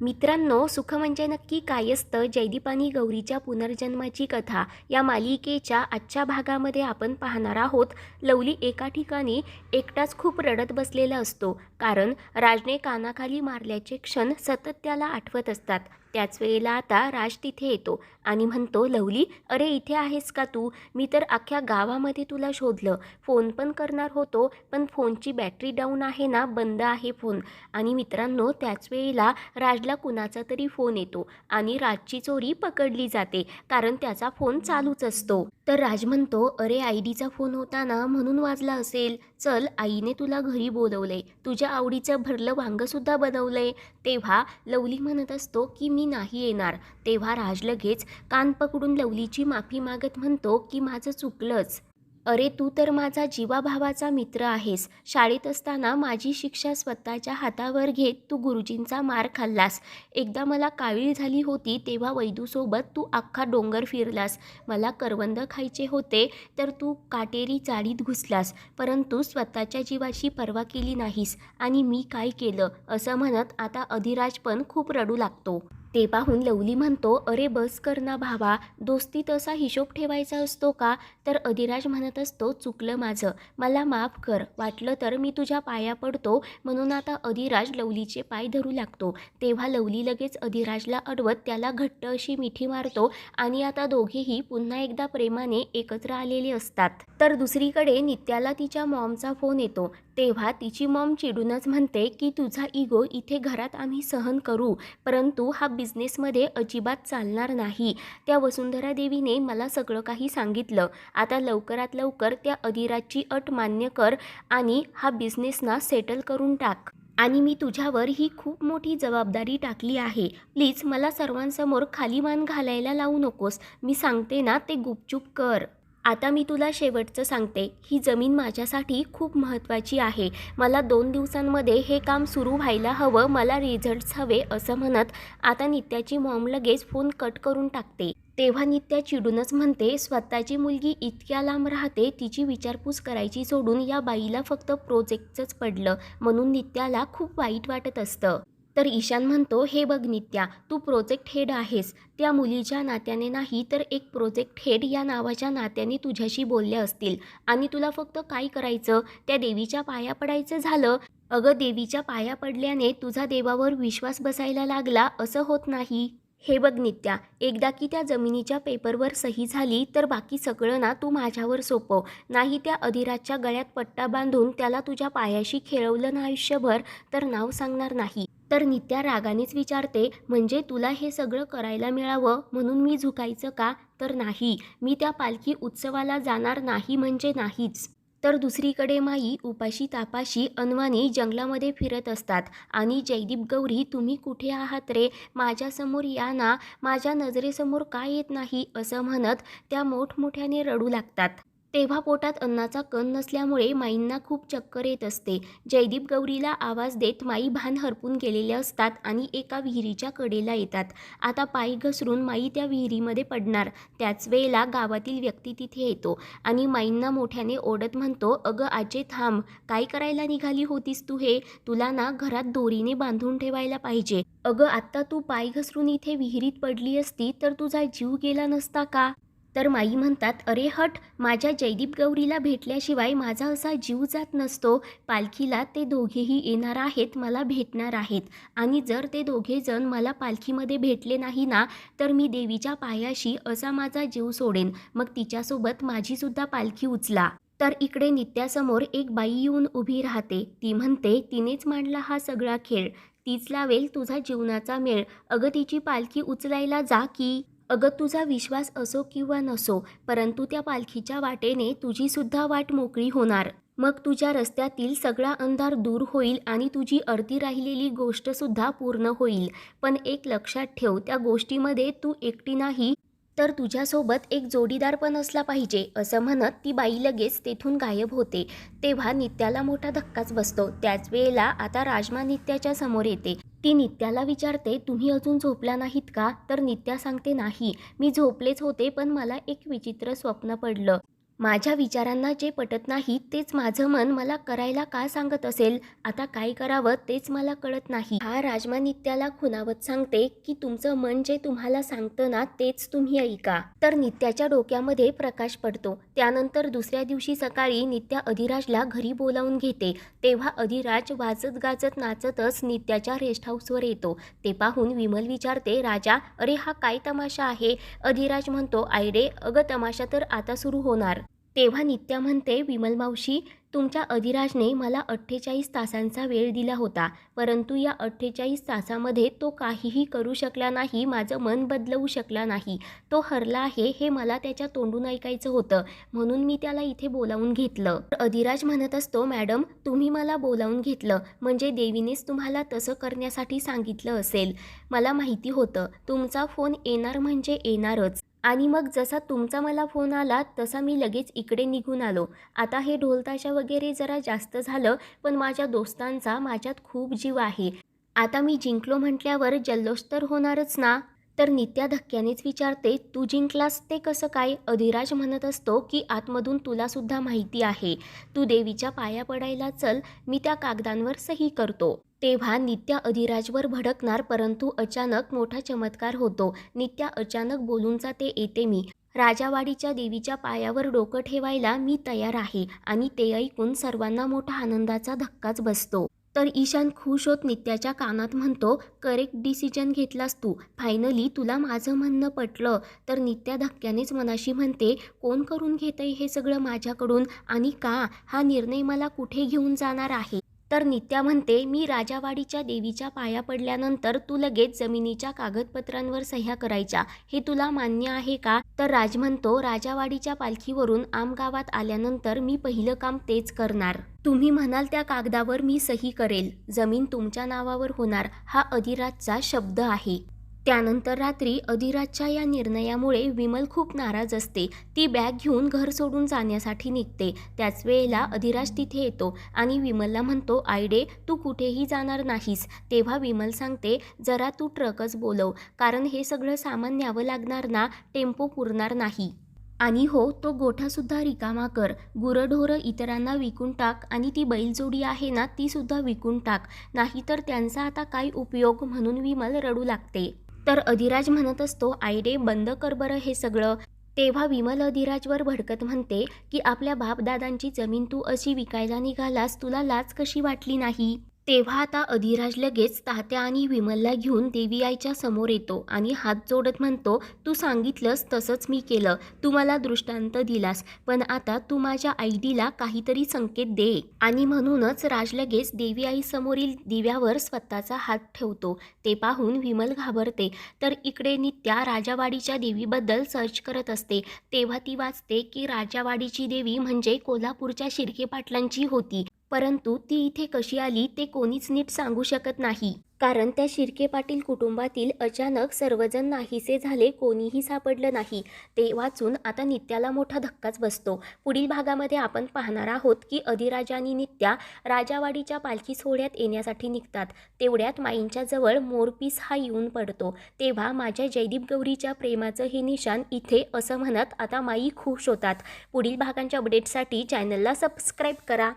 मित्रांनो सुख म्हणजे नक्की काय असतं? जयदीपानी गौरीच्या पुनर्जन्माची कथा या मालिकेच्या आजच्या भागामध्ये आपण पाहणार आहोत. लवली एका ठिकाणी एकटाच खूप रडत बसलेला असतो. कारण राजने कानाखाली मारल्याचे क्षण सतत त्याला आठवत असतात. त्याच वेळेला आता राज तिथे येतो आणि म्हणतो लवली अरे इथे आहेस का तू? मी तर अख्ख्या गावामध्ये तुला शोधलं. फोन पण करणार होतो पण फोनची बॅटरी डाऊन आहे ना बंद आहे फोन. आणि मित्रांनो त्याच वेळेला राजला कुणाचा तरी फोन येतो आणि राजची चोरी पकडली जाते कारण त्याचा फोन चालूच असतो. तर राज म्हणतो अरे आयडीचा फोन होता ना म्हणून वाजला असेल. चल आईने तुला घरी बोलवलंय. तुझ्या आवडीचं भरलं वांगंसुद्धा बनवलंय. तेव्हा लवली म्हणत असतो की मी नाही येणार. तेव्हा राज लगेच कान पकडून लवलीची माफी मागत म्हणतो की माझं चुकलंच. अरे तू तर माझा जीवाभावाचा मित्र आहेस. शाळेत असताना माझी शिक्षा स्वतःच्या हातावर घेत तू गुरुजींचा मार खाल्लास. एकदा मला कावीळ झाली होती तेव्हा वैदूसोबत तू अख्खा डोंगर फिरलास. मला करवंद खायचे होते तर तू काटेरी चाळीत घुसलास. परंतु स्वतःच्या जीवाची पर्वा केली नाहीस आणि मी काय केलं? असं म्हणत आता अधिराज पण खूप रडू लागतो. ते पाहून लवली म्हणतो अरे बस कर ना भावा दोस्तीत असा हिशोब ठेवायचा असतो का? तर अधिराज म्हणत असतो चुकलं माझं मला माफ कर वाटलं तर मी तुझ्या पाया पडतो. म्हणून आता अधिराज लवलीचे पाय धरू लागतो. तेव्हा लवली लगेच अधिराजला अडवत त्याला घट्ट अशी मिठी मारतो आणि आता दोघेही पुन्हा एकदा प्रेमाने एकत्र आलेले असतात. तर दुसरीकडे नित्याला तिच्या मॉमचा फोन येतो. तेव्हा तिची मॉम चिडूनच म्हणते की तुझा इगो इथे घरात आम्ही सहन करू परंतु हा बिझनेसमध्ये अजिबात चालणार नाही. त्या वसुंधरा देवीने मला सगळं काही सांगितलं. आता लवकरात लवकर त्या अधिराजची अट मान्य कर आणि हा बिझनेसना सेटल करून टाक. आणि मी तुझ्यावर ही खूप मोठी जबाबदारी टाकली आहे. प्लीज मला सर्वांसमोर खाली मान घालायला लावू नकोस. मी सांगते ना ते गुपचूप कर. आता मी तुला शेवटचं सांगते. ही जमीन माझ्यासाठी खूप महत्त्वाची आहे. मला दोन दिवसांमध्ये हे काम सुरू व्हायला हवं. मला रिझल्ट्स हवे असं म्हणत आता नित्याची मॉम लगेच फोन कट करून टाकते. तेव्हा नित्या चिडूनच म्हणते स्वतःची मुलगी इतक्या लांब राहते तिची विचारपूस करायची सोडून या बाईला फक्त प्रोजेक्टचंच पडलं. म्हणून नित्याला खूप वाईट वाटत असतं. तर ईशान म्हणतो हे बघ नित्या तू प्रोजेक्ट हेड आहेस. त्या मुलीच्या नात्याने नाही तर एक प्रोजेक्ट हेड या नावाच्या नात्याने तुझ्याशी बोलले असतील. आणि तुला फक्त काय करायचं? त्या देवीच्या पाया पडायचं झालं. अगं देवीच्या पाया पडल्याने तुझा देवावर विश्वास बसायला लागला. असं होत नाही. हे बघ नित्या एकदा की त्या जमिनीच्या पेपरवर सही झाली तर बाकी सगळं ना तू माझ्यावर सोपव. नाही त्या अधिराजच्या गळ्यात पट्टा बांधून त्याला तुझ्या पायाशी खेळवलं ना आयुष्यभर तर नाव सांगणार नाही. तर नित्या रागानेच विचारते म्हणजे तुला हे सगळं करायला मिळावं? म्हणून मी झुकायचं का? तर नाही. मी त्या पालखी उत्सवाला जाणार नाही म्हणजे नाहीच. तर दुसरीकडे माई उपाशी तापाशी अनवानी जंगलामध्ये फिरत असतात. आणि जयदीप गौरी तुम्ही कुठे आहात रे? माझ्यासमोर या ना. माझ्या नजरेसमोर का येत नाही? असं म्हणत त्या मोठमोठ्याने रडू लागतात. तेव्हा पोटात अन्नाचा कण नसल्यामुळे माईंना खूप चक्कर येत असते. जयदीप गौरीला आवाज देत माई भान हरपून गेलेले असतात आणि एका विहिरीच्या कडेला येतात. आता पाय घसरून माई त्या विहिरीमध्ये पडणार. त्याच वेळेला गावातील व्यक्ती तिथे येतो आणि माईंना मोठ्याने ओढत म्हणतो अगं आजे थांब काय करायला निघाली होतीस तू हे? तुला ना घरात दोरीने बांधून ठेवायला पाहिजे. अगं आत्ता तू पाय घसरून इथे विहिरीत पडली असती तर तुझा जीव गेला नसता का? तर माई म्हणतात अरे हट माझ्या जयदीप गौरीला भेटल्याशिवाय माझा असा जीव जात नसतो. पालखीला ते दोघेही येणार आहेत मला भेटणार आहेत. आणि जर ते दोघेजण मला पालखीमध्ये भेटले नाही ना तर मी देवीच्या पायाशी असा माझा जीव सोडेन. मग तिच्यासोबत माझीसुद्धा पालखी उचला. तर इकडे नित्यासमोर एक बाई येऊन उभी राहते. ती म्हणते तिनेच मांडला हा सगळा खेळ. तीच लावेल तुझा जीवनाचा मेळ. अगं तिची पालखी उचलायला जा की. अगं तुझा विश्वास असो किंवा नसो परंतु त्या पालखीच्या वाटेने तुझीसुद्धा वाट मोकळी होणार. मग तुझ्या रस्त्यातील सगळा अंधार दूर होईल आणि तुझी अर्धी राहिलेली गोष्टसुद्धा पूर्ण होईल. पण एक लक्षात ठेव त्या गोष्टीमध्ये तू एकटी नाही तर तुझ्यासोबत एक जोडीदार पण असला पाहिजे असं म्हणत ती बाई लगेच तेथून गायब होते. तेव्हा नित्याला मोठा धक्काच बसतो. त्याच वेळेला आता राजमा नित्याच्या समोर येते. ती नित्याला विचारते तुम्ही अजून झोपला नाहीत का? तर नित्या सांगते नाही. मी झोपलेच होते पण मला एक विचित्र स्वप्न पडलं. माझ्या विचारांना जे पटत नाही तेच माझं मन मला करायला का सांगत असेल? आता काय करावं तेच मला कळत नाही. हा राजमा नित्याला खुनावत सांगते की तुमचं मन जे तुम्हाला सांगतं ना तेच तुम्ही ऐका. तर नित्याच्या डोक्यामध्ये प्रकाश पडतो. त्यानंतर दुसऱ्या दिवशी सकाळी नित्या अधिराजला घरी बोलावून घेते. तेव्हा अधिराज वाजत गाजत नाचतच नित्याच्या रेस्ट हाऊसवर येतो. ते पाहून विमल विचारते राजा अरे हा काय तमाशा आहे? अधिराज म्हणतो आयरे अगं तमाशा तर आता सुरू होणार. तेव्हा नित्या म्हणते विमल मावशी तुमच्या अधिराजने मला अठ्ठेचाळीस तासांचा वेळ दिला होता. परंतु या अठ्ठेचाळीस तासामध्ये तो काहीही करू शकला नाही माझं मन बदलवू शकला नाही. तो हरला आहे हे मला त्याच्या तोंडून ऐकायचं होतं. म्हणून मी त्याला इथे बोलावून घेतलं. अधिराज म्हणत असतो मॅडम तुम्ही मला बोलावून घेतलं. म्हणजे देवीनेच तुम्हाला तसं करण्यासाठी सांगितलं असेल. मला माहिती होतं तुमचा फोन येणार म्हणजे येणारच. आणि मग जसा तुमचा मला फोन आला तसा मी लगेच इकडे निघून आलो. आता हे ढोलताशा वगैरे जरा जास्त झालं पण माझ्या दोस्तांचा माझ्यात खूप जीव आहे. आता मी जिंकलो म्हटल्यावर जल्लोष तर होणारच ना? तर नित्या धक्क्यानेच विचारते तू जिंकलास ते कसं काय? अधिराज म्हणत असतो की आतमधून तुलासुद्धा माहिती आहे. तू देवीच्या पाया पडायला चल मी त्या कागदांवर सही करतो. तेव्हा नित्या अधिराजवर भडकणार परंतु अचानक मोठा चमत्कार होतो. नित्या अचानक बोलून जाते येते मी. राजावाडीच्या देवीच्या पायावर डोकं ठेवायला मी तयार आहे आणि ते ऐकून सर्वांना मोठा आनंदाचा धक्काच बसतो. तर ईशान खुश होत नित्याच्या कानात म्हणतो करेक्ट डिसिजन घेतलास तू. फायनली तुला माझं म्हणणं पटलं. तर नित्या धक्क्यानेच मनाशी म्हणते कोण करून घेतंय हे सगळं माझ्याकडून आणि का? हा निर्णय मला कुठे घेऊन जाणार आहे? तर नित्या म्हणते मी राजावाडीच्या देवीच्या पाया पडल्यानंतर तू लगेच जमिनीच्या कागदपत्रांवर सह्या करायच्या. हे तुला मान्य आहे का? तर राज म्हणतो राजावाडीच्या पालखीवरून आमगावात आल्यानंतर मी पहिलं काम तेच करणार. तुम्ही म्हणाल त्या कागदावर मी सही करेल. जमीन तुमच्या नावावर होणार. हा अधिराजचा शब्द आहे. त्यानंतर रात्री अधिराजच्या या निर्णयामुळे विमल खूप नाराज असते. ती बॅग घेऊन घर सोडून जाण्यासाठी निघते. त्याच वेळेला अधिराज तिथे येतो आणि विमलला म्हणतो आयडे तू कुठेही जाणार नाहीस. तेव्हा विमल सांगते जरा तू ट्रकच बोलव कारण हे सगळं सामान न्यावं लागणार ना टेम्पो पुरणार नाही. आणि हो तो गोठासुद्धा रिकामा कर. गुरंढोरं इतरांना विकून टाक आणि ती बैलजोडी आहे ना तीसुद्धा विकून टाक. नाहीतर त्यांचा आता काय उपयोग म्हणून विमल रडू लागते. तर अधिराज म्हणत असतो आयडे बंद कर बरं हे सगळं. तेव्हा विमल अधिराजवर भडकत म्हणते की आपल्या बापदादांची जमीन तू अशी विकायला निघालास तुला लाच कशी वाटली नाही? तेव्हा आता अधिराज लगेच तात्या आणि विमलला घेऊन देवी आईच्या समोर येतो आणि हात जोडत म्हणतो तू सांगितलंस तसंच मी केलं. तू मला दृष्टांत दिलास पण आता तू माझ्या आईडीला काहीतरी संकेत दे. आणि म्हणूनच राज लगेच देवी आई समोरील दिव्यावर स्वतःचा हात ठेवतो. ते पाहून विमल घाबरते. तर इकडे नित्या राजावाडीच्या देवीबद्दल सर्च करत असते. तेव्हा ती वाचते की राजावाडीची देवी म्हणजे कोल्हापूरच्या शिर्के पाटलांची होती. परंतु ती इथे कशी आली ते कोणीच नीट सांगू शकत नाही. कारण त्या शिर्के पाटील कुटुंबातील अचानक सर्वजण नाहीसे झाले कोणीही सापडलं नाही. ते वाचून आता नित्याला मोठा धक्काच बसतो. पुढील भागामध्ये आपण पाहणार आहोत की अधिराजा आणि नित्या राजावाडीच्या पालखी सोहळ्यात येण्यासाठी निघतात. तेवढ्यात माईंच्या जवळ मोरपीस हा येऊन पडतो. तेव्हा माझ्या जयदीप गौरीच्या प्रेमाचं हे निशान इथे असं म्हणत आता माई खुश होतात. पुढील भागांच्या अपडेटसाठी चॅनलला सबस्क्राईब करा.